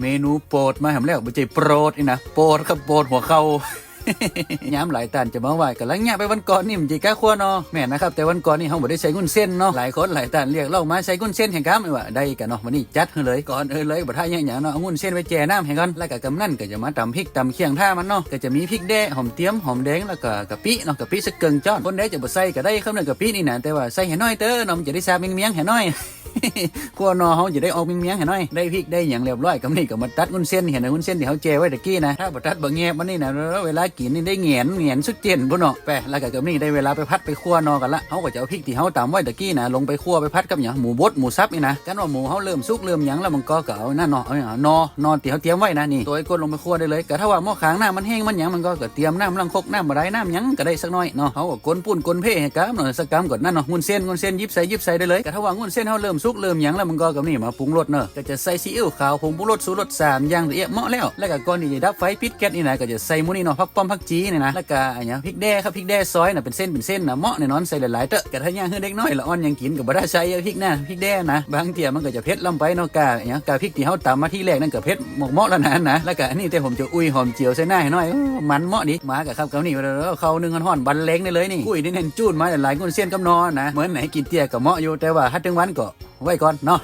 เมนูโปรดมาแหมแล้วบ่ใจโปรดนี่นะโปรดครับโปรดหัวเข่าย้ำหลายตันจะมาไหวกันแล้วเนี่ยไปวันก่อนนี่มันจีก้าขั้วเนาะแม่นะครับแต่วันก่อนนี่เขาบ่ได้ใช้กุ้นเส้นเนาะหลายคนหลายตันเรียกเรามาใช้กุ้นเส้นแห่งครับไม่ว่าได้กันเนาะวันนี้จัดเลยก่อนเออเลยบ่ท่าอย่างอย่าเนาะเอากุ้นเส้นไว้แจ่น้ำแห่งกันแล้วก็กำนั่นก็จะมาตำพริกตำเคียงท่ามันเนาะก็จะมีพริกแดงหอมเตี้ยมหอมแดงแล้วก็กะปิเนาะกะปิสักเกิงจ้อนคนใดจะบ่ใส่ก็ได้ครับนั่นกะปินี่นะแต่ว่าใส่ให้น้อยเด้อเนาะมันจะได้ซาบเมียงๆให้น้อย กลัวนอเขาจะได้ออกเมียงๆเห็นหน่อยได้พริกได้อย่างเรียบร้อยกับนี่ก็มาตัดวุ้นเส้นเห็นไหมวุ้นเส้นที่เขาเจไว้ตะกี้นะถ้าบ่ตัดบ่แงบมันนี่นะเวลากินนี่ได้เหงียนเหงียนสุดเจนพุ่นเนาะแปแล้วก็กับนี่ได้เวลาไปพัดไปคั่วนอกันละเขาก็จะเอาพริกที่เขาตำไว้ตะกี้นะลงไปคั่วไปพัดกับอย่างหมูบดหมูซับนี่นะกันว่าหมูเขาเริ่มสุกเริ่มหยังแล้วมันก็เก็เอานั่นเนาะเอานอนอนที่เขาเตรียมไว้นะนี่ตัวไอ้ก้นลงไปคั่วได้เลยก็ถ้าว่าหม้อค้างน้ำมันแห้งมันหยังมันก็เตรียมน้ำลังคกน้ำอะไรน้ำหยังก็ได้สักหน่อยเนาะเขาก็ก้นปุ้นก้นเพ่ให้กามเนาะสักกามก่อนนั่นเนาะงุ้นเส้นงุ้นเส้นยิบใส่ยิบใส่ได้เลยก็ถ้าว่างุ้นเส้นเขาเริ่มสุุกเริ่มยังแล้วมันก็กับนี่มาปรุงรสเนอะก็จะใส่ซีอิ๊วขาวผงปรุงรสสูตรรสสามอย่างละเอียดเหมาะแล้ว แล้วก็ก่อนที่จะดับไฟปิดแก๊สนี่นะก็จะใส่มูนี่เนาะพักป้อมพักจีนี่นะแล้วก็อันเนี้ยพริกแด้ครับพริกแด้ซอยน่ะเป็นเส้นเป็นเส้นนะเหมาะแน่นอนใส่หลายๆเตอะก็ถ้าย่างให้เด็กน้อยละอ่อนยังกินก็บ่ได้ใส่พริกนะพริกแด้นะบางเที่ยมันก็จะเผ็ดลำไปเนาะกาอันเนี้ยกาพริกที่เฮาตำมาที่แรกนั่นก็เผ็ดหมกเหมาะแล้วนะนะแล้วก็อันนี้แต่ผมจะอุ้ยหอมเจียวใส่หน้าให้หน่อยมันเหมาะดิมากับครับกับนี่เขานึ่งห่อนบันเล้งได้เลยนี่อุ้ยนี่เน้นจูนมาหลายๆกุนเส้นกับนอนนะเหมือนไหนกินเตี้ยก็เหมาะอยู่แต่ว่าถ้าถึงวันก็ไว้ก่อนเนาะ